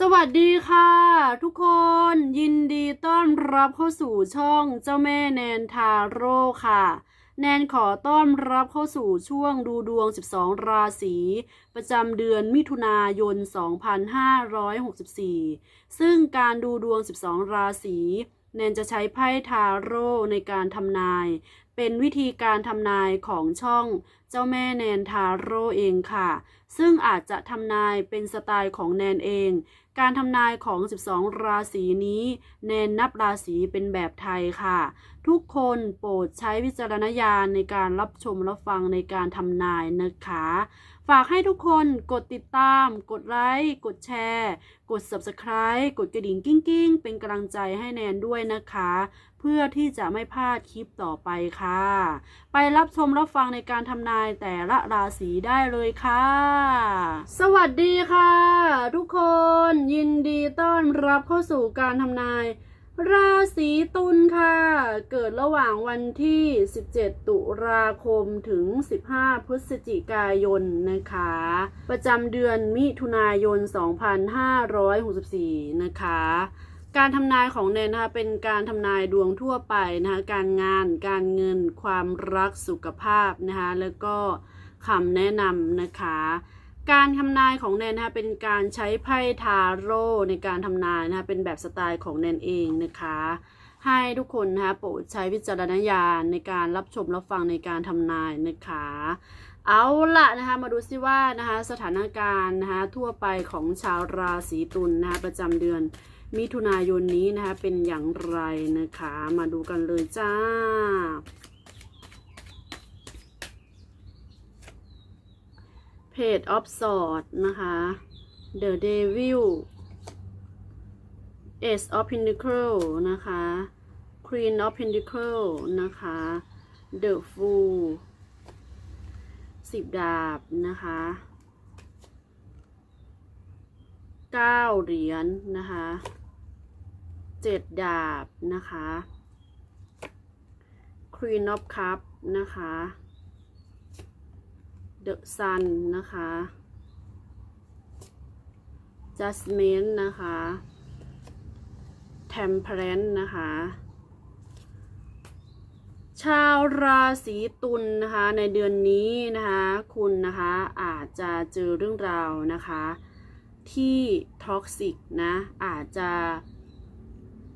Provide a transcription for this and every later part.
สวัสดีค่ะ ทุกคนยินดีต้อนรับเข้าสู่ช่องเจ้าแม่แนนทาโร่ค่ะ แนนขอต้อนรับเข้าสู่ช่วงดูดวง 12 ราศีประจำเดือนมิถุนายน 2564 ซึ่งการดูดวง 12 ราศีแนนจะใช้ไพ่ทาโร่ในการทำนาย เป็นวิธีการทำนายของช่องเจ้าแม่แนนทาโร่เองค่ะ ซึ่งอาจจะทำนายเป็นสไตล์ของแนนเอง การทำนายของ 12 ราศีนี้ เน้นนับราศีเป็นแบบไทยค่ะ ทุกคนโปรดใช้วิจารณญาณในการรับชมรับฟังในการทำนายนะคะ ฝากให้ทุกคนกดติดตาม กดไลค์ กดแชร์ กด Subscribe กดกระดิ่งกิ้งกิ้งๆ เป็นกำลังใจให้แนนด้วยนะคะ เพื่อที่จะไม่พลาดคลิปต่อไปค่ะ ไปรับชมรับฟังในการทำนายแต่ละราศีได้เลยค่ะ สวัสดีค่ะ ทุกคนยินดีต้อนรับเข้าสู่การทำนาย ราศีตุลค่ะ เกิดระหว่างวันที่ 17 ตุลาคมถึง 15 พฤศจิกายนนะคะ ประจำเดือนมิถุนายน 2564 นะคะ การทำนายของเนนนะคะเป็นการทำนายดวงทั่วไปนะคะ การงาน การเงิน ความรัก สุขภาพนะคะ แล้วก็คำแนะนำนะคะ การทำนายของแนนนะคะเป็นการใช้ไพ่ทาโร่ในการทำนายนะคะเป็นแบบสไตล์ของแนนเองนะคะ ให้ทุกคนนะคะโปรดใช้วิจารณญาณในการรับชมรับฟังในการทำนายนะคะ เอาละนะคะมาดูซิว่านะคะสถานการณ์นะคะทั่วไปของชาวราศีตุลนะคะประจำเดือนมิถุนายนนี้นะคะเป็นอย่างไรนะคะ มาดูกันเลยจ้า เพจออฟสอดนะคะ The Devil Ace of Pentacle นะคะ Queen of Pentacle นะคะ The Fool สิบดาบนะคะเก้าเหรียญนะคะเจ็ดดาบนะคะ Queen of Cup นะคะ The Sun นะคะ Judgment นะคะ Temperance นะคะ ชาวราศีตุลนะคะ ในเดือนนี้นะคะ คุณนะคะอาจจะเจอเรื่องราวนะคะ ที่ท็อกซิกนะ อาจจะ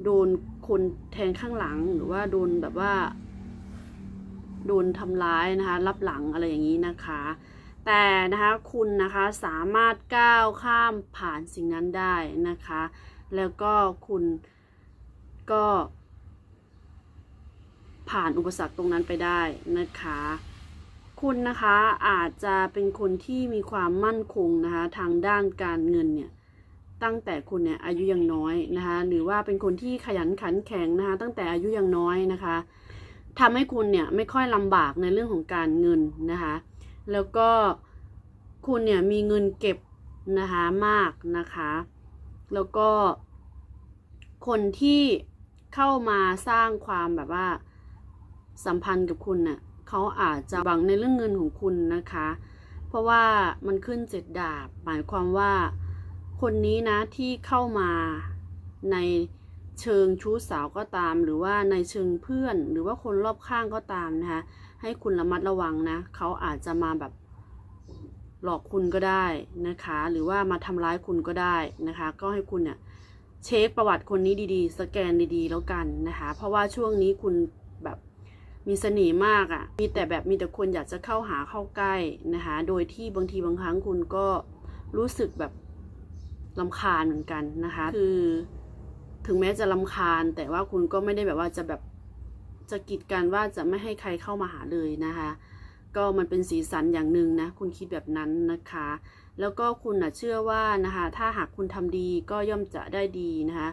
โดนคนแทงข้างหลังหรือว่าโดนแบบว่า โดนทำร้ายนะคะ รับหลังอะไรอย่างนี้นะคะ แต่นะคะคุณนะคะสามารถก้าวข้ามผ่านสิ่งนั้นได้นะคะ แล้วก็คุณก็ผ่านอุปสรรคตรงนั้นไปได้นะคะ คุณนะคะอาจจะเป็นคนที่มีความมั่นคงนะคะทางด้านการเงินเนี่ยตั้งแต่คุณเนี่ยอายุยังน้อยนะคะหรือว่าเป็นคนที่ขยันขันแข็งนะคะตั้งแต่อายุยังน้อยนะคะ ทำให้คุณเนี่ยไม่ค่อยลำบากในเรื่องของการเงินนะคะ แล้วก็คุณเนี่ยมีเงินเก็บนะคะมากนะคะ แล้วก็ คนที่เข้ามาสร้างความแบบว่าสัมพันธ์กับคุณเน่ะเขาอาจจะหวังในเรื่องเงินของคุณนะคะ เพราะว่ามันขึ้นเจ็ดดาบ หมายความว่าคนนี้นะที่เข้ามาใน เชิงชู้สาวก็ตาม หรือว่าในเชิงเพื่อน หรือว่าคนรอบข้างก็ตามนะคะให้คุณระมัดระวังนะเขาอาจจะมาแบบหลอกคุณก็ได้นะคะ หรือว่ามาทำร้ายคุณก็ได้นะคะ ก็ให้คุณเนี่ยเช็คประวัติคนนี้ดีๆ สแกนดีๆ แล้วกันนะคะ เพราะว่าช่วงนี้คุณแบบมีเสน่ห์มากอะ่ะ มีแต่แบบมีแต่คนอยากจะเข้าหาเข้าใกล้นะคะ โดยที่บางทีบางครั้งคุณก็รู้สึกแบบลำคาญเหมือนกันนะคะ คือ ถึงแม้จะลำคาญ แต่ว่าคุณก็ไม่ได้แบบว่าจะแบบจะกีดกันว่าจะไม่ให้ใครเข้ามาหาเลยนะคะ ก็มันเป็นสีสันอย่างหนึ่งนะ คุณคิดแบบนั้นนะคะ แล้วก็คุณนะเชื่อว่านะคะ ถ้าหากคุณทำดีก็ย่อมจะได้ดีนะคะ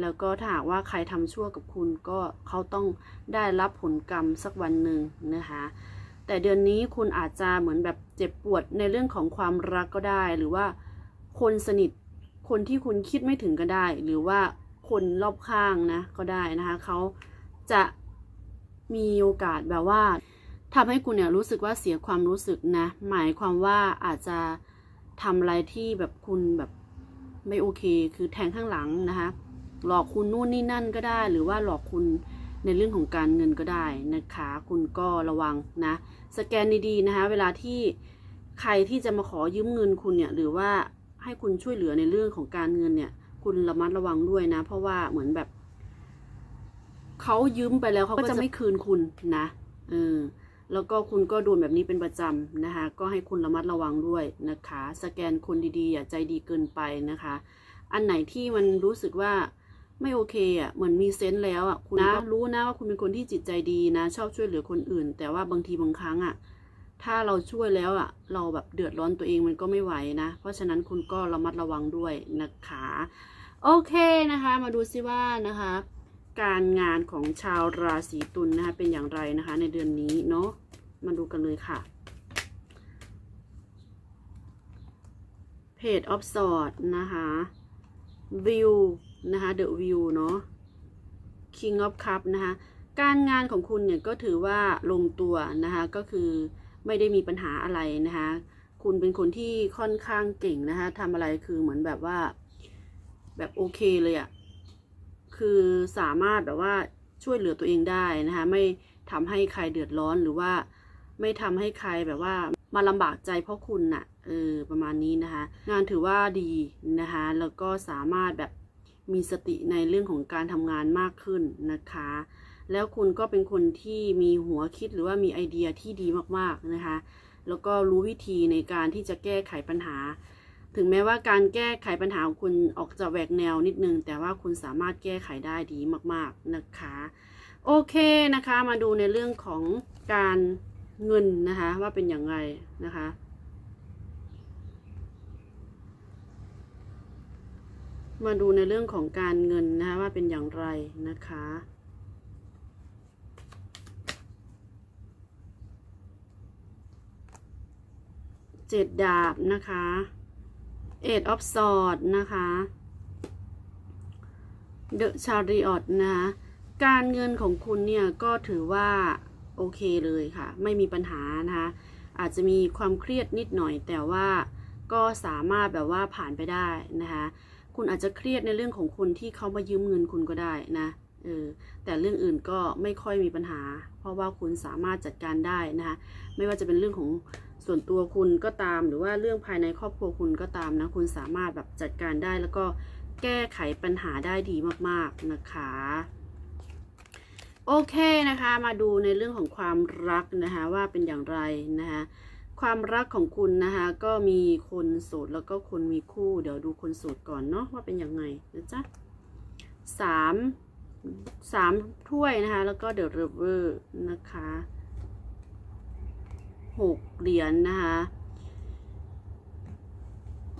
แล้วก็ถ้าหากว่าใครทำชั่วกับคุณก็เขาต้องได้รับผลกรรมสักวันหนึ่งนะคะแต่เดือนนี้คุณอาจจะเหมือนแบบเจ็บปวดในเรื่องของความรักก็ได้ หรือว่าคนสนิทคนที่คุณคิดไม่ถึงก็ได้ หรือว่า คนรอบข้างนะก็ได้นะคะเขาจะมีโอกาสแบบว่าทำให้คุณเนี่ยรู้สึกว่าเสียความรู้สึกนะ หมายความว่าอาจจะทำอะไรที่แบบคุณแบบไม่โอเค คือแทงข้างหลังนะคะหลอกคุณนู่นนี่นั่นก็ได้ หรือว่าหลอกคุณในเรื่องของการเงินก็ได้นะคะ คุณก็ระวังนะ สแกนดีๆนะคะ เวลาที่ใครที่จะมาขอยืมเงินคุณเนี่ย หรือว่าให้คุณช่วยเหลือในเรื่องของการเงินเนี่ย คุณระมัดระวังด้วยนะ เพราะว่าเหมือนแบบเขายืมไปแล้วเขาก็จะไม่คืนคุณนะเออแล้วก็คุณก็โดนแบบนี้เป็นประจำนะคะ ก็ให้คุณระมัดระวังด้วยนะคะ สแกนคนดีๆอย่าใจดีเกินไปนะคะ อันไหนที่มันรู้สึกว่าไม่โอเคอะเหมือนมีเซนส์แล้วอะคุณนะรู้นะว่าคุณเป็นคนที่จิตใจดีนะ ชอบช่วยเหลือคนอื่น แต่ว่าบางทีบางครั้งอะถ้าเราช่วยแล้วอะ เราแบบเดือดร้อนตัวเองมันก็ไม่ไหวนะ เพราะฉะนั้นคุณก็ระมัดระวังด้วยนะคะ โอเคนะคะมาดูซิว่านะคะ การงานของชาวราศีตุลนะคะเป็นอย่างไรนะคะ ในเดือนนี้เนาะมาดูกันเลยค่ะเพจออฟสอดนะคะวิวนะคะเดอะวิวเนาะ King of Cup นะคะการงานของคุณเนี่ยก็ถือว่าลงตัวนะคะก็คือไม่ได้มีปัญหาอะไรนะคะ คุณเป็นคนที่ค่อนข้างเก่งนะคะทำอะไรคือเหมือนแบบว่า แบบโอเคเลยอะ่ะ คือสามารถแบบว่าช่วยเหลือตัวเองได้นะคะ ไม่ทำให้ใครเดือดร้อนหรือว่า ไม่ทำให้ใครแบบว่ามาลำบากใจเพราะคุณน่ะ เออ ประมาณนี้นะคะ งานถือว่าดีนะคะ แล้วก็สามารถแบบมีสติในเรื่องของการทำงานมากขึ้นนะคะ แล้วคุณก็เป็นคนที่มีหัวคิดหรือว่ามีไอเดียที่ดีมากๆนะคะ แล้วก็รู้วิธีในการที่จะแก้ไขปัญหา ถึงแม้ว่าการแก้ไขปัญหาของคุณออกจะแหวกแนวนิดนึง แต่ว่าคุณสามารถแก้ไขได้ดีมาก ๆนะคะ โอเคนะคะ มาดูในเรื่องของการเงินนะคะ ว่าเป็นอย่างไรนะคะมาดูในเรื่องของการเงินนะคะว่าเป็นอย่างไรนะคะ เจ็ดดาบนะคะ เอ็ดออฟซอดนะคะเดอะชาริออตนะคะการเงินของคุณเนี่ยก็ถือว่าโอเคเลยค่ะ ไม่มีปัญหานะคะอาจจะมีความเครียดนิดหน่อย แต่ว่าก็สามารถแบบว่าผ่านไปได้นะคะคุณอาจจะเครียดในเรื่องของคนที่เขามายืมเงินคุณก็ได้นะเออแต่เรื่องอื่นก็ไม่ค่อยมีปัญหา เพราะว่าคุณสามารถจัดการได้นะคะไม่ว่าจะเป็นเรื่องของ ส่วนตัวคุณก็ตามหรือว่าเรื่องภายในครอบครัวคุณก็ตามนะ คุณสามารถแบบจัดการได้แล้วก็แก้ไขปัญหาได้ดีมากๆนะคะโอเคนะคะ มาดูในเรื่องของความรักนะคะว่าเป็นอย่างไรนะคะความรักของคุณนะคะก็มีคนโสดแล้วก็คนมีคู่ เดี๋ยวดูคนโสดก่อนเนาะว่าเป็นยังไงนะจ๊ะสามสามถ้วยนะคะแล้วก็เดอะเรเวอร์นะคะ หกเหรียญนนะคะ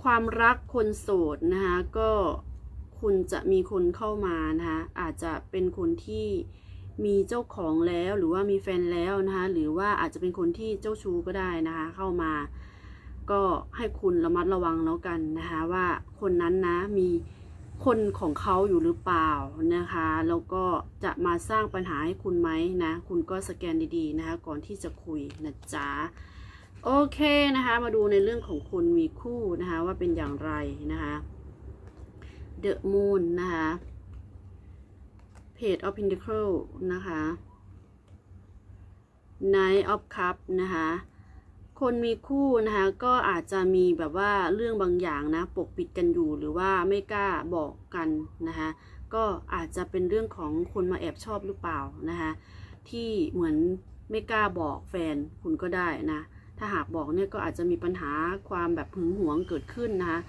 ความรักคนโสดนะคะก็คุณจะมีคนเข้ามานะคะอาจจะเป็นคนที่มีเจ้าของแล้วหรือว่ามีแฟนแล้วนะคะหรือว่าอาจจะเป็นคนที่เจ้าชู้ก็ได้นะคะเข้ามา ก็ให้คุณระมัดระวังแล้วกันนะคะว่าคนนั้นนะมี คนของเขาอยู่หรือเปล่านะคะ แล้วก็จะมาสร้างปัญหาให้คุณไหมนะ คุณก็สแกนดีๆนะคะ ก่อนที่จะคุยนะจ๊ะโอเคนะคะ มาดูในเรื่องของคุณมีคู่นะคะ ว่าเป็นอย่างไรนะคะ The Moon นะคะ Page of Pentacle นะคะ Knight of Cup นะคะ คนมีคู่นะคะก็อาจจะมีแบบว่าเรื่องบางอย่างนะปกปิดกันอยู่หรือว่าไม่กล้าบอกกันนะคะก็อาจจะเป็นเรื่องของคนมาแอบชอบหรือเปล่านะคะที่เหมือนไม่กล้าบอกแฟนคุณก็ได้นะถ้าหากบอกเนี่ยก็อาจจะมีปัญหาความแบบหึงหวงเกิดขึ้นนะคะ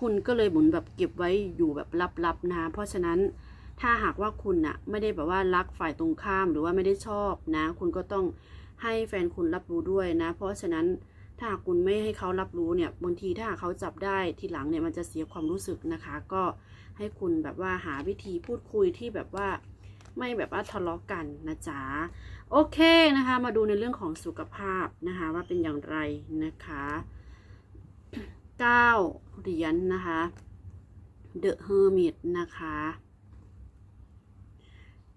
คุณก็เลยหมือนแบบเก็บไว้อยู่แบบลับๆนะคะเพราะฉะนั้นถ้าหากว่าคุณน่ะไม่ได้แบบว่ารักฝ่ายตรงข้ามหรือว่าไม่ได้ชอบนะ คุณก็ต้อง ให้แฟนคุณรับรู้ด้วยนะ เพราะฉะนั้นถ้าหากคุณไม่ให้เขารับรู้เนี่ยบางทีถ้าหากเขาจับได้ทีหลังเนี่ยมันจะเสียความรู้สึกนะคะ ก็ให้คุณแบบว่าหาวิธีพูดคุยที่แบบว่าไม่แบบว่าทะเลาะกันนะจ๊ะโอเคนะคะ มาดูในเรื่องของสุขภาพนะคะ ว่าเป็นอย่างไรนะคะ9เหรียญนะคะ The Hermit นะคะ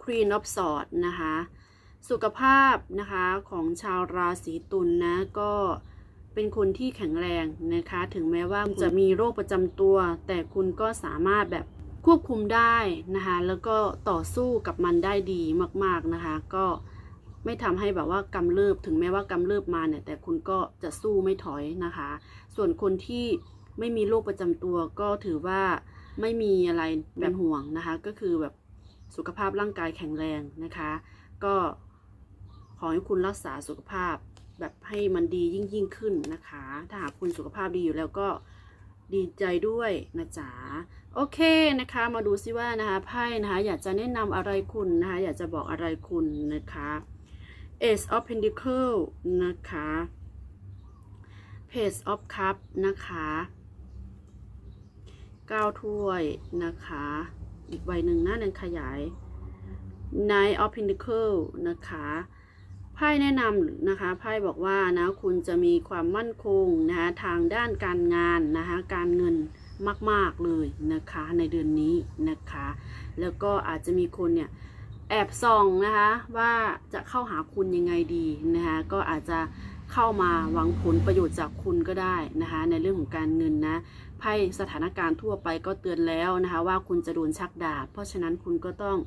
Queen of Swords นะคะ สุขภาพนะคะของชาวราศีตุลนนะก็เป็นคนที่แข็งแรงนะคะ ถึงแม้ว่าคุณจะมีโรคประจำตัว แต่คุณก็สามารถแบบควบคุมได้นะคะแล้วก็ต่อสู้กับมันได้ดีมาก ๆนะคะ ก็ไม่ทำให้แบบว่ากำเริบถึงแม้ว่ากำเริบมาเนี่ยแต่คุณก็จะสู้ไม่ถอยนะคะ ส่วนคนที่ไม่มีโรคประจำตัวก็ถือว่าไม่มีอะไรแบบห่วงนะคะ ก็คือแบบสุขภาพร่างกายแข็งแรงนะคะ ก็ขอ ให้คุณรักษาสุขภาพแบบให้มันดียิ่งยิ่งขึ้นนะคะ ถ้าหากคุณสุขภาพดีอยู่แล้วก็ดีใจด้วยนะจ๊ะโอเคนะคะ มาดูซิว่านะคะไพ่นะคะ อยากจะแนะนำอะไรคุณนะคะ อยากจะบอกอะไรคุณนะคะ Ace of Pentacle นะคะ Page of Cup นะคะ9ถ้วยนะคะ อีกใบหนึ่งหน้าหนึ่งขยาย Knight of Pentacle นะคะ พ่แนะนำนะคะไพ่บอกว่านะคุณจะมีความมั่นคงนะคะทางด้านการงานนะคะการเงินมาก ๆ เลยนะคะในเดือนนี้นะคะ แล้วก็อาจจะมีคนเนี่ยแอบส่องนะคะว่าจะเข้าหาคุณยังไงดีนะคะก็อาจจะเข้ามาหวังผลประโยชน์จากคุณก็ได้นะคะในเรื่องของการเงินนะไพ่สถานการณ์ทั่วไปก็เตือนแล้วนะคะว่าคุณจะโดนชักดาบเพราะฉะนั้นคุณก็ต้อง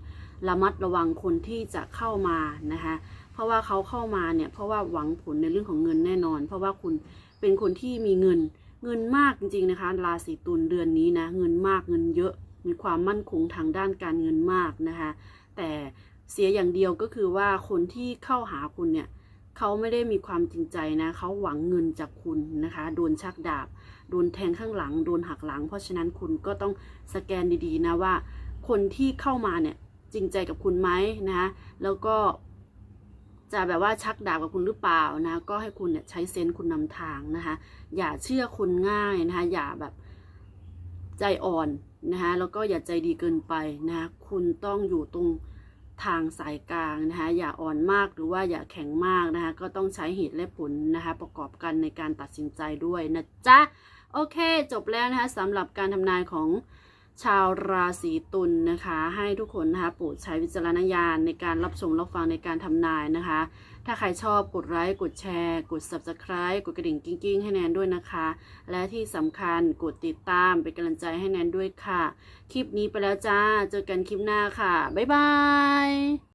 ระมัดระวังคนที่จะเข้ามานะคะ เพราะว่าเขาเข้ามาเนี่ยเพราะว่าหวังผลในเรื่องของเงินแน่นอน เพราะว่าคุณเป็นคนที่มีเงินเงินมากจริงๆนะคะ ราศีตุลเดือนนี้นะเงินมากเงินเยอะ มีความมั่นคงทางด้านการเงินมากนะคะ แต่เสียอย่างเดียวก็คือว่าคนที่เข้าหาคุณเนี่ยเขาไม่ได้มีความจริงใจนะเขาหวังเงินจากคุณนะคะ โดนชักดาบ โดนแทงข้างหลัง โดนหักหลัง เพราะฉะนั้นคุณก็ต้องสแกนดีๆนะว่า คนที่เข้ามาเนี่ยจริงใจกับคุณไหมนะคะแล้วก็ จะแบบว่าชักดาบกับคุณหรือเปล่านะ ก็ให้คุณเนี่ยใช้เซนส์คุณนำทางนะคะ อย่าเชื่อคนง่ายนะคะ อย่าแบบใจอ่อนนะคะแล้วก็อย่าใจดีเกินไปนะคะคุณต้องอยู่ตรงทางสายกลางนะคะ อย่าอ่อนมากหรือว่าอย่าแข็งมากนะคะ ก็ต้องใช้เหตุและผลนะคะ ประกอบกันในการตัดสินใจด้วยนะจ๊ะ โอเค จบแล้วนะคะสำหรับการทำนายของ ชาวราศีตุลนะคะ ให้ทุกคนนะคะโปรดใช้วิจารณญาณในการรับชมรับฟังในการทำนายนะคะ ถ้าใครชอบกดไลค์กดแชร์ กด subscribe กดกระดิ่งกิ้งๆ ให้แนนด้วยนะคะ และที่สำคัญกดติดตามเป็นกำลังใจให้แนนด้วยค่ะ คลิปนี้ไปแล้วจ้า เจอกันคลิปหน้าค่ะ บ๊ายบาย